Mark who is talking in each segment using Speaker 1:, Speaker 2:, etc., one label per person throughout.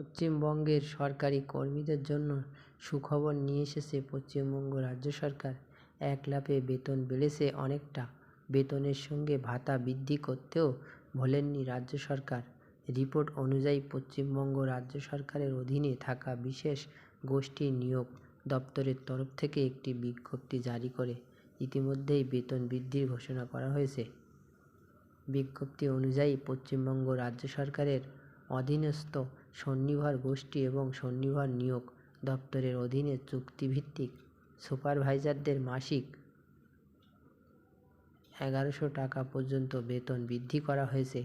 Speaker 1: পশ্চিমবঙ্গের সরকারি কর্মীদের জন্য সুখবর নিয়ে এসেছে পশ্চিমবঙ্গ রাজ্য সরকার। এক লাফে বেতন বেড়েছে অনেকটা। বেতনের সঙ্গে ভাতা বৃদ্ধি করতেও ভোলেননি রাজ্য সরকার। রিপোর্ট অনুযায়ী পশ্চিমবঙ্গ রাজ্য সরকারের অধীনে থাকা বিশেষ গোষ্ঠী নিয়োগ দপ্তরের তরফ থেকে একটি বিজ্ঞপ্তি জারি করে। ইতিমধ্যেই বেতন বৃদ্ধির ঘোষণা করা হয়েছে। বিজ্ঞপ্তি অনুযায়ী পশ্চিমবঙ্গ রাজ্য সরকারের অধীনস্থ স্বনির্ভর গোষ্ঠী এবং স্বনির্ভর নিয়োগ দপ্তরের অধীনে চুক্তিভিত্তিক সুপারভাইজারদের মাসিক এগারোশো টাকা পর্যন্ত বেতন বৃদ্ধি করা হয়েছে।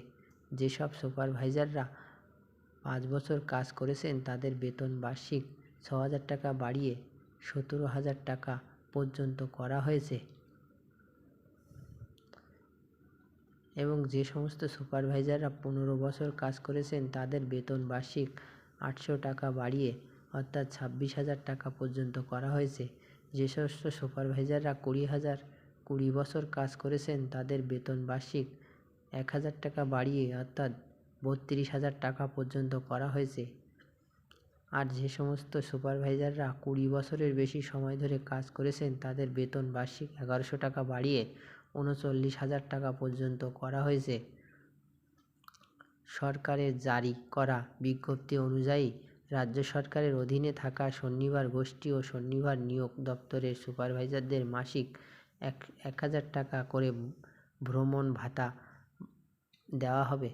Speaker 1: যেসব সুপারভাইজাররা পাঁচ বছর কাজ করেছেন, তাদের বেতন বার্ষিক ছ হাজার টাকা বাড়িয়ে সতেরো হাজার টাকা পর্যন্ত করা হয়েছে। এবং যে সমস্ত সুপারভাইজাররা পনেরো বছর কাজ করেছেন তাদের বেতন বার্ষিক আটশো টাকা বাড়িয়ে, অর্থাৎ ছাব্বিশ হাজার টাকা পর্যন্ত করা হয়েছে। যে সমস্ত সুপারভাইজাররা কুড়ি হাজার কুড়ি বছর কাজ করেছেন তাদের বেতন বার্ষিক এক হাজার টাকা বাড়িয়ে, অর্থাৎ বত্রিশ হাজার টাকা পর্যন্ত করা হয়েছে। আর যে সমস্ত সুপারভাইজাররা কুড়ি বছরের বেশি সময় ধরে কাজ করেছেন তাদের বেতন বার্ষিক এগারোশো টাকা বাড়িয়ে উনচল্লিশ হাজার টাকা পর্যন্ত করা হয়েছে। সরকারের জারি করা বিজ্ঞপ্তি অনুযায়ী রাজ্য সরকারের অধীনে থাকা স্বনির্ভর গোষ্ঠী ও স্বনির্ভর নিয়োগ দপ্তরের সুপারভাইজারদের মাসিক এক এক হাজার টাকা করে ভ্রমণ ভাতা দেওয়া হবে।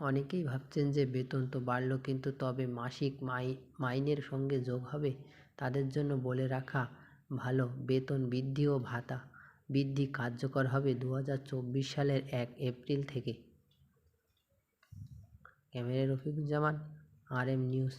Speaker 1: অনেকেই ভাবছেন যে বেতন তো বাড়লো, কিন্তু তবে মাসিক মাই, মাইনের সঙ্গে যোগ হবে। তাদের জন্য বলে রাখা ভালো, বেতন বৃদ্ধি ও ভাতা বৃদ্ধি কার্যকর হবে দু হাজার চব্বিশ সালের এক এপ্রিল থেকে। Camera Rafiquzzaman, R M news.